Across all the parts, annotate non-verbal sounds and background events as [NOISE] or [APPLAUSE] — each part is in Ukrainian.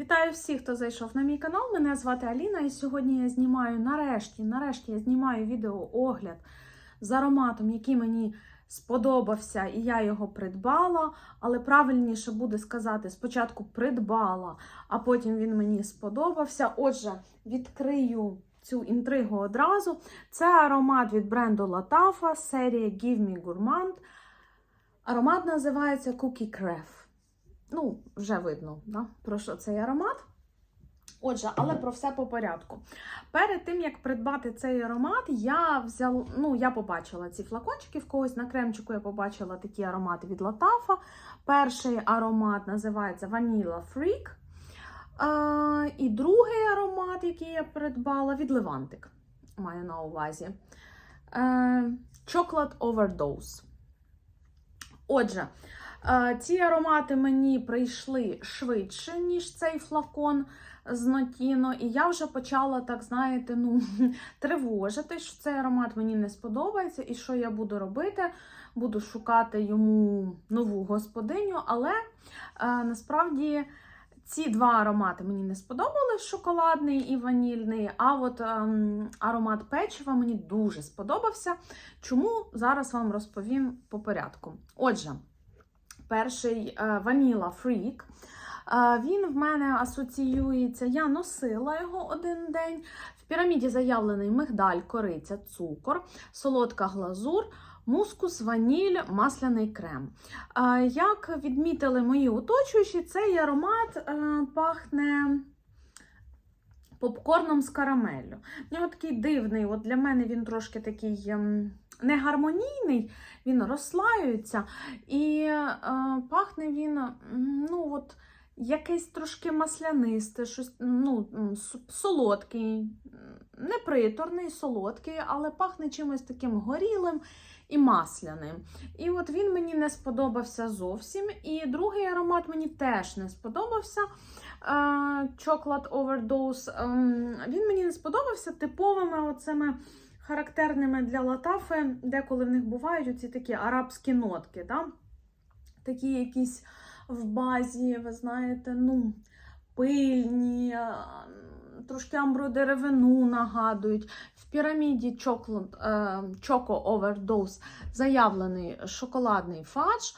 Вітаю всіх, хто зайшов на мій канал. Мене звати Аліна, і сьогодні я знімаю нарешті, нарешті я знімаю відеоогляд з ароматом, який мені сподобався, і я його придбала. Але правильніше буде сказати, спочатку придбала, а потім він мені сподобався. Отже, відкрию цю інтригу одразу. Це аромат від бренду Latafa, серія Give Me Gourmand. Аромат називається Cookie Cref. Ну, вже видно, да, про що цей аромат. Отже, але про все по порядку. Перед тим, як придбати цей аромат, я взяла, ну, я побачила ці флакончики в когось на кремчику, я побачила такі аромати від Латафа. Перший аромат називається Vanilla Freak. А, і другий аромат, який я придбала, від Левантик. Маю на увазі. Е, Chocolate Overdose. Отже, е, ці аромати мені прийшли швидше, ніж цей флакон з Нотіно, і я вже почала, так знаєте, ну, [LAUGHS] тривожити, що цей аромат мені не сподобається, і що я буду робити? Буду шукати йому нову господиню, але е, насправді. Ці два аромати мені не сподобались, шоколадний і ванільний, а от ем, аромат печива мені дуже сподобався. Чому зараз вам розповім по порядку. Отже, перший е, Vanilla Freak. Е, він в мене асоціюється, я носила його один день. В піраміді заявлений мигдаль, кориця, цукор, солодка глазур. Мускус, ваніль, масляний крем. Е, Як відмітили мої оточуючі, цей аромат пахне попкорном з карамеллю. В нього такий дивний, от для мене він трошки такий ем, негармонійний, він розслаюється. І е, пахне він, ну от. Якесь трошки маслянисте, щось ну, солодкий, м, не приторний, солодкий, але пахне чимось таким горілим і масляним. І от він мені не сподобався зовсім. І другий аромат мені теж не сподобався. Е, Chocolate Overdose. Ем, Він мені не сподобався типовими оцими характерними для латафи, деколи в них бувають оці такі арабські нотки. Да? Такі якісь в базі, ви знаєте, ну, пильні, е, трошки амбродеревину нагадують. В піраміді е, Choco Overdose заявлений шоколадний фадж,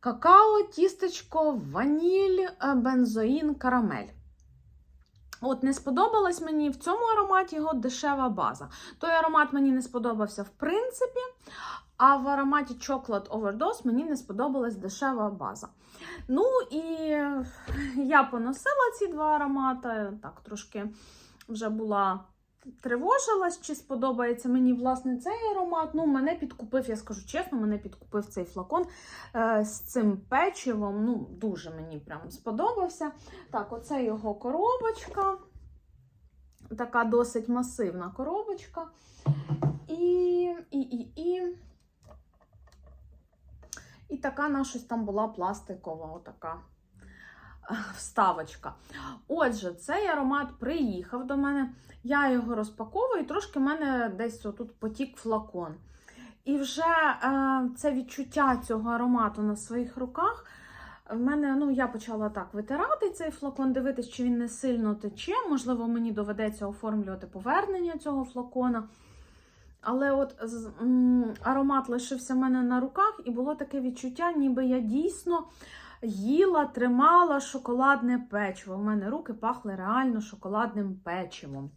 какао, тістечко, ваніль, е, бензоїн, карамель. От не сподобалась мені в цьому ароматі його дешева база. Той аромат мені не сподобався в принципі, а в ароматі Chocolate Overdose мені не сподобалась дешева база. Ну і я поносила ці два аромати, так трошки вже була тривожилась, чи сподобається мені власне цей аромат. Ну, мене підкупив, я скажу чесно, мене підкупив цей флакон е, з цим печивом. Ну, дуже мені прям сподобався. Так, оце його коробочка. Така досить масивна коробочка. І, і, і, і. І така на щось там була пластикова, отака вставочка. Отже, цей аромат приїхав до мене. Я його розпаковую, і трошки в мене десь отут потік флакон. І вже е, це відчуття цього аромату на своїх руках. В мене, ну, я почала так витирати цей флакон, дивитись, чи він не сильно тече. Можливо, мені доведеться оформлювати повернення цього флакона. Але от аромат лишився в мене на руках, і було таке відчуття, ніби я дійсно їла, тримала шоколадне печиво. У мене руки пахли реально шоколадним печивом.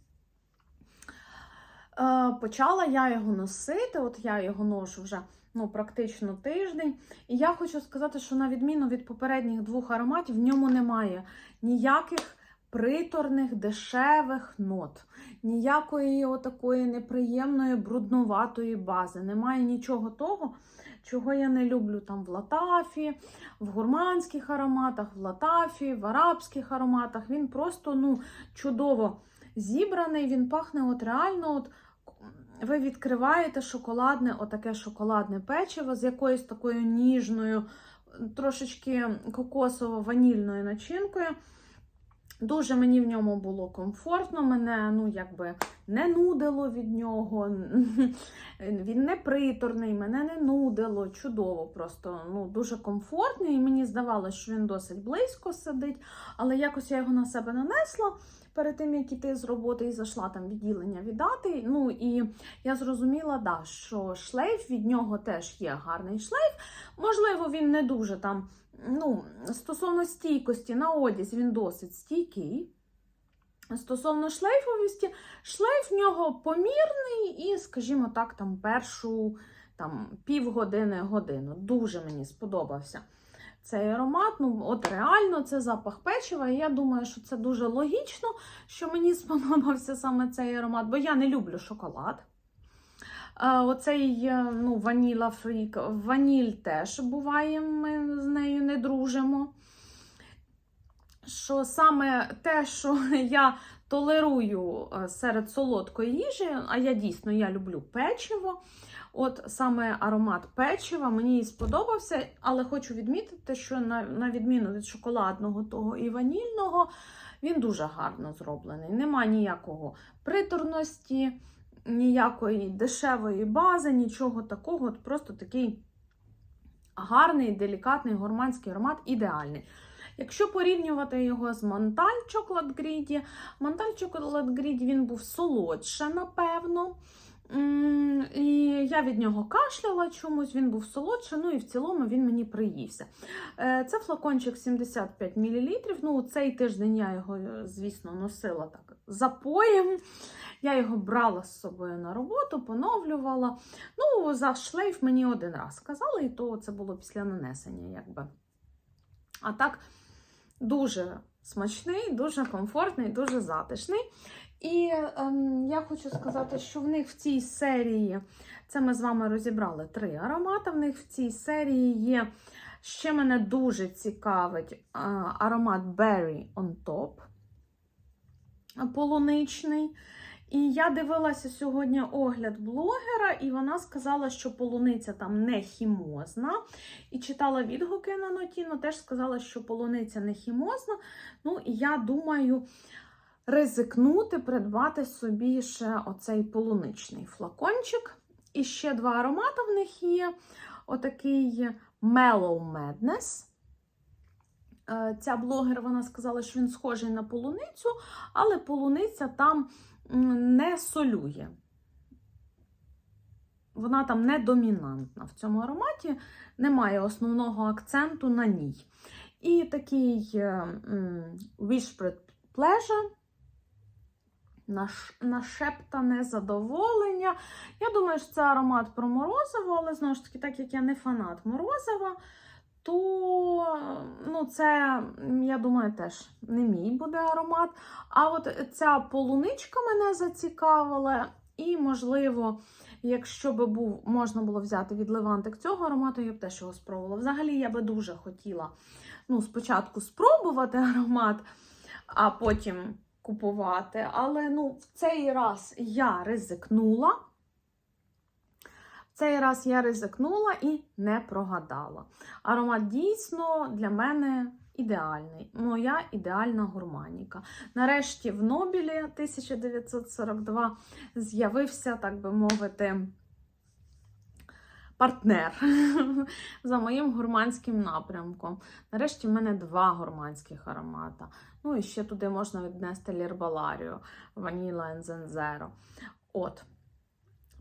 Е, Почала я його носити, от я його ношу вже ну, практично тиждень. І я хочу сказати, що на відміну від попередніх двох ароматів, в ньому немає ніяких приторних, дешевих нот, ніякої отакої неприємної, бруднуватої бази. Немає нічого того, чого я не люблю там в латафі, в гурманських ароматах, в латафі, в арабських ароматах. Він просто ну, чудово зібраний, він пахне от реально. от ви відкриваєте шоколадне, отаке шоколадне печиво з якоюсь такою ніжною, трошечки кокосово-ванільною начинкою. Дуже мені в ньому було комфортно, мене ну, якби не нудило від нього. [LAUGHS] Він не приторний, мене не нудило. Чудово, просто ну, дуже комфортний. І мені здавалося, що він досить близько сидить, але якось я його на себе нанесла перед тим, як іти з роботи і зайшла там відділення віддати. Ну і я зрозуміла, да, що шлейф від нього теж є гарний шлейф. Можливо, він не дуже там. Ну, стосовно стійкості на одязі він досить стійкий. Стосовно шлейфовості, шлейф в нього помірний і, скажімо так, там першу там, півгодини годину. Дуже мені сподобався цей аромат. Ну, от реально, це запах печива. І я думаю, що це дуже логічно, що мені [LAUGHS] сподобався саме цей аромат, бо я не люблю шоколад. Оцей е, ну, ваніла фрік, ваніль теж буває, ми з нею не дружимо. Що саме те, що [LAUGHS] я толерую е, серед солодкої їжі, а я дійсно я люблю печиво. От саме аромат печива мені сподобався, але хочу відмітити, що на, на відміну від шоколадного того і ванільного, він дуже гарно зроблений. Нема ніякого приторності, ніякої дешевої бази, нічого такого. От Просто такий гарний, делікатний гурманський аромат, ідеальний. Якщо порівнювати його з Монталь Greedy, Монталь Greedy він був солодше, напевно. І я від нього кашляла чомусь, він був солодше, ну і в цілому він мені приївся. Е, Це флакончик 75 мл. Ну, цей тиждень я його, е, звісно, носила так запоєм. Я його брала з собою на роботу, поновлювала. Ну, за шлейф мені один раз сказали, і то це було після нанесення. якби. А так, дуже смачний, дуже комфортний, дуже затишний. І ем, я хочу сказати, що в них в цій серії, це ми з вами розібрали три аромати. В них в цій серії є ще мене дуже цікавить е, аромат Berry on Top полуничний. І я дивилася сьогодні огляд блогера, і вона сказала, що полуниця там не хімозна. І читала відгуки на Нотіно, теж сказала, що полуниця не хімозна. Ну, і я думаю, ризикнути, придбати собі ще оцей полуничний флакончик. І ще два аромати в них є: отакий Mellow Madness. Е, Ця блогер вона сказала, що він схожий на полуницю, але полуниця там не солює. Вона там не домінантна в цьому ароматі, немає основного акценту на ній. І такий е, м, Pleasure, нашептане задоволення. Я думаю, що це аромат про морозиво, але знову ж таки, так як я не фанат морозива, то ну, це, я думаю, теж не мій буде аромат. А от ця полуничка мене зацікавила, і, можливо, якщо би був, можна було взяти від Левантик цього аромату, я б теж його спробувала. Взагалі, я би дуже хотіла ну, спочатку спробувати [LAUGHS] аромат, а потім купувати. Але ну, в цей раз я ризикнула. Цей раз я ризикнула і не прогадала. Аромат дійсно для мене ідеальний. Моя ідеальна гурманіка. Нарешті в Нобілі 1942 з'явився, так би мовити, партнер [LAUGHS] за моїм гурманським напрямком. Нарешті в мене два гурманських аромата. Ну і ще туди можна віднести Лірбаларію, Ваніла Ензензеро. От.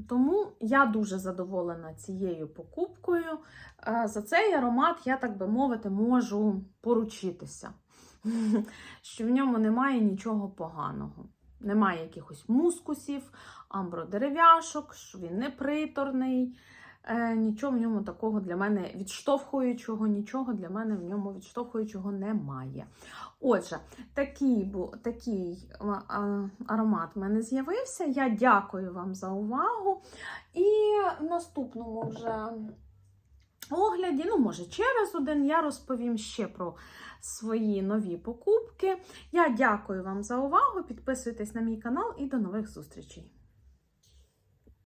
Тому я дуже задоволена цією покупкою. Е, За цей аромат, я, так би мовити, можу поручитися, [LAUGHS] що в ньому немає нічого поганого. Немає якихось мускусів, амбродерев'яшок, що він не приторний. Е, Нічого в ньому такого для мене відштовхуючого, нічого для мене в ньому відштовхуючого немає. Отже, такий такий аромат в мене з'явився. Я дякую вам за увагу. І в наступному вже огляді, ну, може, через один, я розповім ще про свої нові покупки. Я дякую вам за увагу. Підписуйтесь на мій канал і до нових зустрічей!